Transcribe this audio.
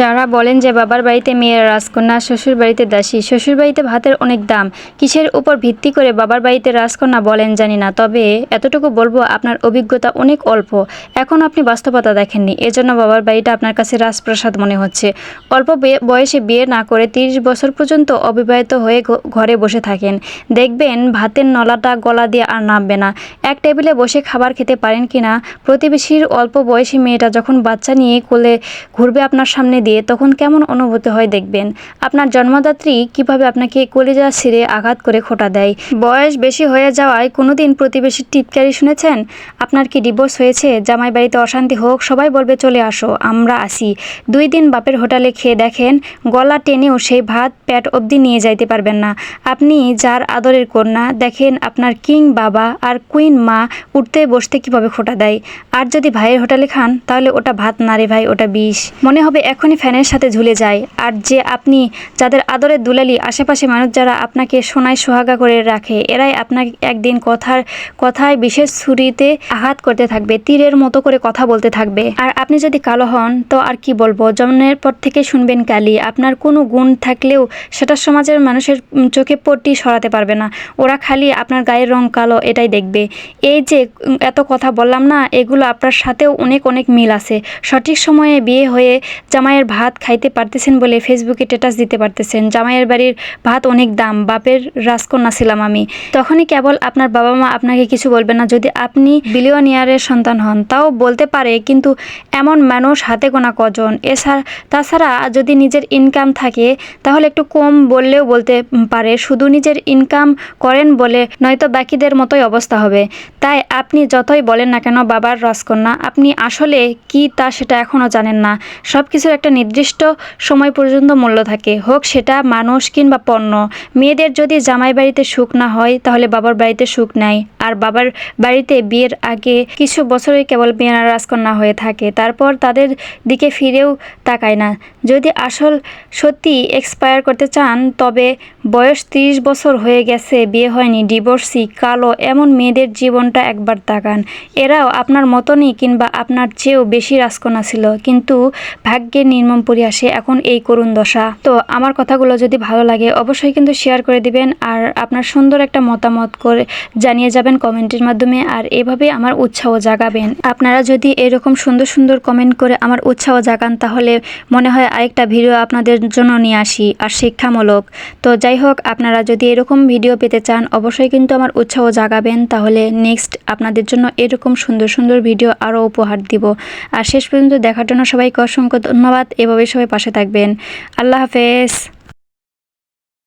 যারা বলেন যে বাবার বাড়িতে মেয়েরা রাজকন্যা, শ্বশুর বাড়িতে দাসী, শ্বশুর বাড়িতে ভাতের অনেক দাম, কিসের উপর ভিত্তি করে বাবার বাড়িতে রাজকন্যা বলেন জানি না, তবে এতটুকু বলব আপনার অভিজ্ঞতা অনেক অল্প। এখন আপনি বাস্তবতা দেখেননি, এজন্য বাবার বাড়িটা আপনার কাছে রাজপ্রাসাদ মনে হচ্ছে। অল্প বয়সে বিয়ে না করে তিরিশ বছর পর্যন্ত অবিবাহিত হয়ে ঘরে বসে থাকেন। দেখবেন ভাতের নলাটা গলা দিয়ে আর নামবে না। এক টেবিলে বসে খাবার খেতে পারেন কিনা? প্রতিবেশীর অল্প বয়সী মেয়েটা যখন বাচ্চা নিয়ে কোলে ঘুরবে আপনার সামনে দিয়ে তখন কেমন অনুভূতি হয় দেখবেন? আপনার জন্মদাত্রী কীভাবে আপনাকে কলিজা ছিঁড়ে আঘাত করে খোটা দেয়? বয়স বেশি হয়ে যাওয়ায় কোনোদিন প্রতিবেশীর টিটকারি শুনেছেন? আপনার কি ডিভোর্স হয়েছে? জামাই বাড়িতে অশান্তি হোক, সবাই বলবে চলে আসো, আমরা আসি। দুই দিন বাপের হোটেলে খেয়ে দেখেন, গলা টেনেও সেই ভাত প্যাট অবধি নিয়ে যাইতে পারবেন না। আপনি যার আদরের কন্যা, দেখেন আপনার কিং বাবা আর কুইন মা উঠতে বসতে কীভাবে খোটা দেয়? আর যদি ভাইয়ের হোটেলে খান, তাহলে ওটা ভাত না রে ভাই, ওটা বিষ। মনে হবে এখনই ফ্যানের সাথে ঝুলে যায়। আর যে আপনি, যাদের আদরের দুলালি, আশেপাশে মানুষ যারা আপনাকে সোনায় সোহাগা করে রাখে, এরাই আপনাকে একদিন কথার, কথায় বিশেষ ছুরিতে আঘাত করতে থাকবে, তীরের মতো করে কথা বলতে থাকবে। আর আপনি যদি কালো হন, তো আর কি বলব? জন্মের পর থেকে শুনবেন কালি, আপনার কোনো গুণ থাকলেও সেটা সমাজের মানুষের চোখে পট্টি সরাতে পারবে না। ওরা খালি আপনার গায়ের রং কালো, এটাই দেখবে। এই যে, এত কথা বললাম না, এগুলো আপনার সাথেও অনেক অনেক মিল আছে। সঠিক সময়ে বিয়ে হয়ে জামাইয়ের ভাত খাইতে পারতেছেন বলে ফেসবুকে স্ট্যাটাস দিতে পারতেছেন। জামাইয়ের বাড়ির ভাত অনেক দাম, বাপের রাজকন্যা ছিলাম আমি। তখনই কেবল আপনার বাবা মা আপনাকে কিছু বলবে না। যদি আপনি বিলিয়নিয়ারের সন্তান হন, তাও বলতে পারে, কিন্তু এমন মানুষ হাতে গোনা কজন? এছাড়া, তাছাড়া যদি নিজের ইনকাম থাকে, তাহলে একটু কম বললেও বলতে পারে। শুধু নিজের ইনকাম করেন বলে নয়তো বাকিদের মতোই অবস্থা হবে। তাই আপনি যতই বলেন না কেন, বাবার রাজকন্যা, আপনি আসলে কি তা সেটা এখনও জানেন না। সব কিছুর একটা নির্দিষ্ট সময় পর্যন্ত মূল্য থাকে। হোক সেটা মানুষ কিংবা পণ্য। মেয়েদের যদি জামাই বাড়িতে সুখ না হয়, তাহলে বাবার বাড়িতে সুখ নাই। আর বাবার বাড়িতে বিয়ের আগে কিছু বছরে কেবল মেয়েরা রাজকন্যা হয়ে থাকে। তারপর তাদের দিকে ফিরেও তাকায় না। যদি আসল সত্যি এক্সপায়ার করতে চান, তবে বয়স তিরিশ বছর হয়ে গেছে, বিয়ে হয়নি ডিভোর্সি কালো, এমন মেয়েদের জীবনটা একবার তাকান। এরাও আপনার মতনই কিংবা আপনার চেয়েও বেশি রাজকন্যা ছিল। কিন্তু ভাগ্যের নির্মম পরিহাসে এখন এই করুণ দশা। তো আমার কথাগুলো যদি ভালো লাগে, অবশ্যই কিন্তু শেয়ার করে দিবেন আর আপনার সুন্দর একটা মতামত করে জানিয়ে যাবেন কমেন্টের মাধ্যমে আর এভাবে আমার উৎসাহ জাগাবেন। আপনারা যদি এরকম সুন্দর সুন্দর কমেন্ট করে আমার উৎসাহ জাগান, তাহলে মনে হয় আরেকটা ভিডিও আপনাদের জন্য নিয়ে আসি আর শিক্ষামূলক। তো যাই হোক, আপনারা যদি এরকম ভিডিও পেতে চান, অবশ্যই কিন্তু আমার উৎসাহ জাগাবেন, তাহলে নেক্সট আপনাদের জন্য এরকম সুন্দর সুন্দর ভিডিও আরও উপহার দিব। আর শেষ পর্যন্ত দেখার জন্য সবাইকে অসংখ্য ধন্যবাদ। এভাবে সবাই পাশে থাকবেন। আল্লাহ হাফেজ।